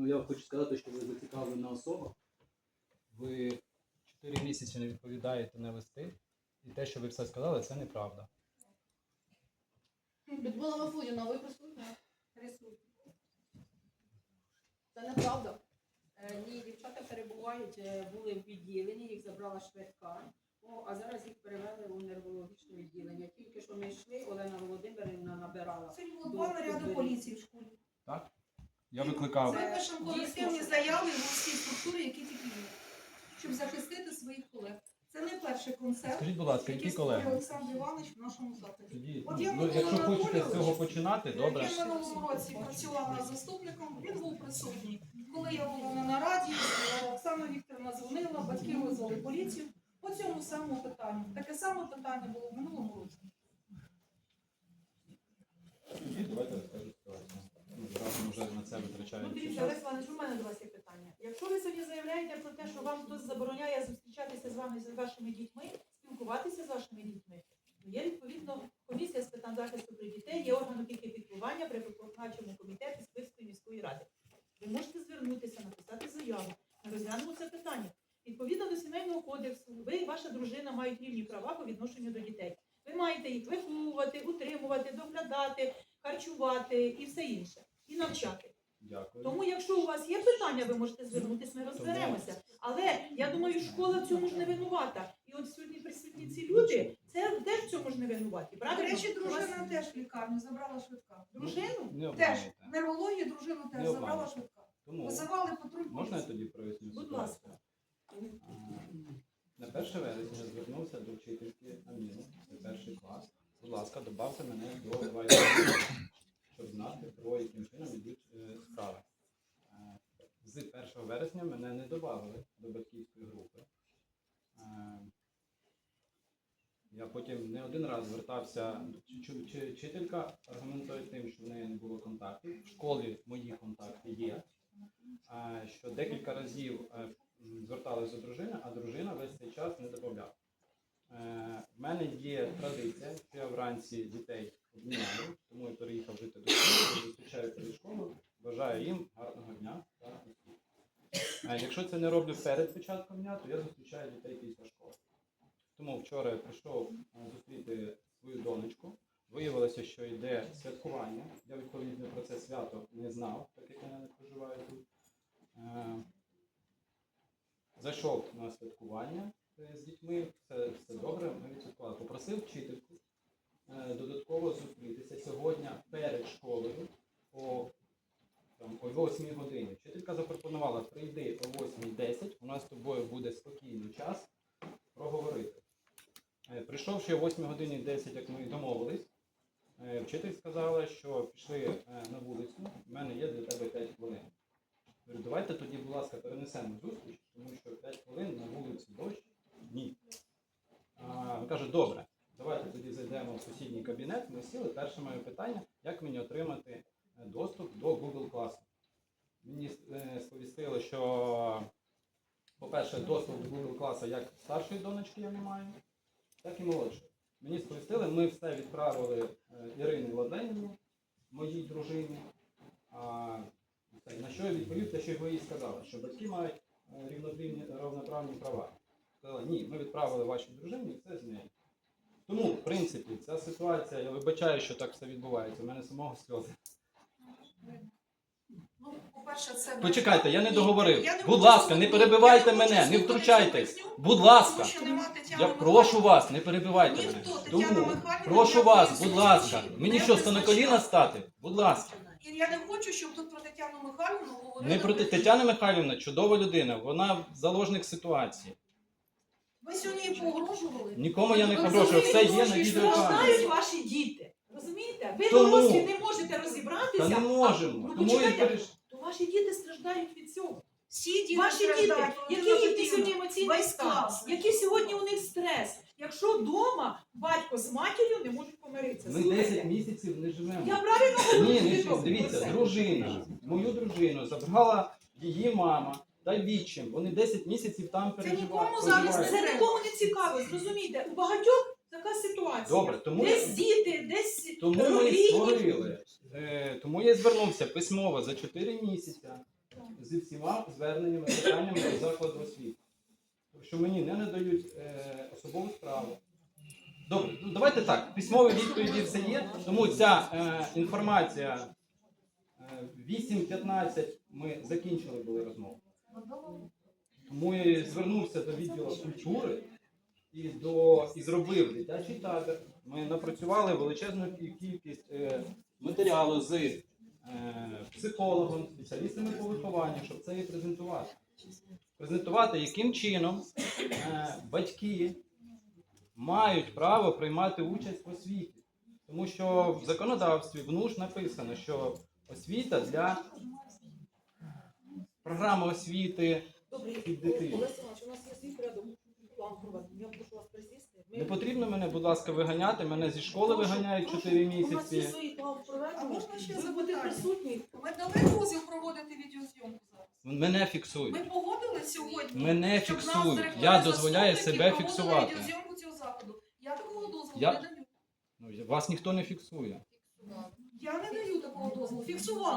Ну, я хочу сказати, що ви зацікавлена особа. Ви 4 місяці не відповідаєте на листи, і те, що ви все сказали, це неправда. Людмила Мафудіна, ви? Присутня. Це неправда. Е, Ні, дівчата перебувають, е, були в відділенні, їх забрала швидка. А зараз їх перевели у нервологічне відділення. Тільки що ми йшли, Олена Володимирівна набирала. Сьогодні було два наряди поліції в школі. Я викликав. Ми пишемо колективні заяви в усі структури, які тільки є, щоб захистити своїх колег. Це не перший концерт, Скажіть, будь ласка, які колеги? Олександр Іванович в нашому закладі. Тоді, От я ну, Микола якщо хочете з цього починати, добре. Я в минулому році працювала заступником, він був присутній. Коли я була на нараді, е, Оксана Вікторовна дзвонила, батьки визвали поліцію по цьому самому питанню. Таке саме питання було в минулому році. Тоді давайте розкажу ситуацію. Ну, Разом вже на це Ну, дивіться. Олег Іванович, у мене до вас є питання. Якщо ви сьогодні заявляєте про те, що вам хтось забороняє зустрічатися з вами з вашими дітьми, спілкуватися з вашими дітьми, то є відповідно комісія з питань захисту при дітей, є орган опіки піклування при виконавчому комітеті Спирської міської ради. Ви можете звернутися, написати заяву, ми розглянемо це питання. Відповідно до сімейного кодексу, ви і ваша дружина мають рівні права по відношенню до дітей. Ви маєте їх виховувати, утримувати, доглядати, харчувати і все інше, і навчати. Дякую. Тому, якщо у вас є питання, ви можете звернутися, ми розберемося. Але я думаю, школа в цьому ж не винувата. І от сьогодні присутні ці люди, це теж в цьому ж не винуваті. Правильно? До речі, дружина теж в лікарню забрала швидка. Ну, дружину? Теж. Нервологію дружину теж забрала швидка. Визивали патруль. Можна я тоді проясню? Будь ласка. На перше вересня звернувся до вчительки Аміни, це перший клас. Будь ласка, добавте мене до 2 вересня мене не додали до батьківської групи. Е, Я потім не один раз звертався, чи- чи- чи вчителька аргументує тим, що в неї не було контактів. В школі мої контакти є. Е, Що декілька разів е, м, до дружини, а дружина весь цей час не додавала. В мене є традиція, що я вранці дітей обміняю, тому я переїхав жити до школи, зустрічаю перед школою, бажаю їм гарного дня та успіху. Е, Якщо це не роблю перед початком дня, то я зустрічаю дітей після школи. Тому вчора я прийшов е, зустріти свою донечку. Виявилося, що йде святкування. Я відповідно про це свято не знав, так як я не проживаю тут. Е, Зайшов на святкування е, з дітьми, все, все добре, ми відсвяткували. Попросив вчительку додатково зустрітися сьогодні перед школою о, там, о 8 годині. Вчителька запропонувала прийди о 8.10, у нас з тобою буде спокійний час проговорити. Е, Прийшовши о 8 годині 10, як ми домовились, е, вчитель сказала, що пішли е, на вулицю, в мене є для тебе 5 хвилин. Говорю, давайте тоді, будь ласка, перенесемо зустріч, тому що 5 хвилин на вулиці дощ. Ні. Він каже, добре, давайте тоді зайдемо в сусідній кабінет. Ми сіли. Перше моє питання, як мені отримати е, доступ до Google класу. Мені сповістили, що, по-перше, доступ до Google класу як старшої донечки я не маю, так і молодшої. Мені сповістили, ми все відправили е, Ірині Владленівні, моїй дружині. А, На що я відповів те, що ви їй сказали, що батьки мають е, рівноправні, права. Сказала, ні, ми відправили вашій дружині, і все з нею. Тому, в принципі, ця ситуація, я вибачаю, що так все відбувається. У мене самого сльози. По-перше, це Почекайте, я не договорив. я не Будь ласка, не слухати. перебивайте Я мене, не слухати втручайтесь. цю пісню, Будь ласка, тому що нема Тетяни я прошу Михайлівни. вас, не перебивайте мене. Ніхто, Тетяна Тому Михайлівна, прошу ніякої вас, будь зустрічі ласка, не мені що, сто на призначала. коліна стати? Будь ласка. І я не хочу, щоб тут про Тетяну Михайлівну говорили. Не проти Тетяна Михайлівна, чудова людина, вона заложник ситуації. Ви сьогодні їй погрожували. Нікому я не Ви погрожую, все є на розумієте, що відеокамері. Страждають ваші діти. Розумієте? Ви Тому. дорослі не можете розібратися. Та не а- можемо. Ну, Тому і почекайте, переш... ваші діти страждають від цього. Всі діти Ваші діти, які Петрівна. сьогодні емоційний стан, який сьогодні у них стрес. Якщо вдома батько з матір'ю не можуть помиритися. Ми Слухайте, 10 місяців не живемо. Я правильно говорю? Ні, не Свідомо дивіться, дружина, мою дружину забрала її мама та відчим. Вони 10 місяців там переживають. нікому зараз. Це нікому не цікаво, зрозумійте. У багатьох така ситуація. Добре, тому Десь діти, десь Тому ми створили. Е, тому я звернувся письмово за 4 місяці. зі всіма зверненнями, питаннями до закладу освіти. Що мені не надають е, особову справу. Добре, ну давайте так. Письмові відповіді все є, тому ця е, інформація е, 8.15 ми закінчили були розмову. Тому я звернувся до відділу культури і, до, і зробив дитячий табір. Ми напрацювали величезну кількість е, матеріалу з е, психологом, спеціалістами по вихованню, щоб це і презентувати. Презентувати, яким чином е, батьки мають право приймати участь в освіті. Тому що в законодавстві в НУШ написано, що освіта для програми освіти Під дитину. Ми- Не потрібно мене, будь ласка, виганяти. Мене зі школи виганяють прошу. 4 У нас є місяці. свій план А проведення. можна ще Ви будете запитання? присутні. Ми дали дозвіл проводити відеозйомку зараз. Мене Ми фіксують. погодили сьогодні. Мене щоб нас фіксують. директори, Я дозволяю заступники себе проводили фіксувати. відеозйомку цього заходу. Я такого дозволу Я- не даю. Ну, Вас ніхто не фіксує. Я не даю такого дозволу. Фіксували.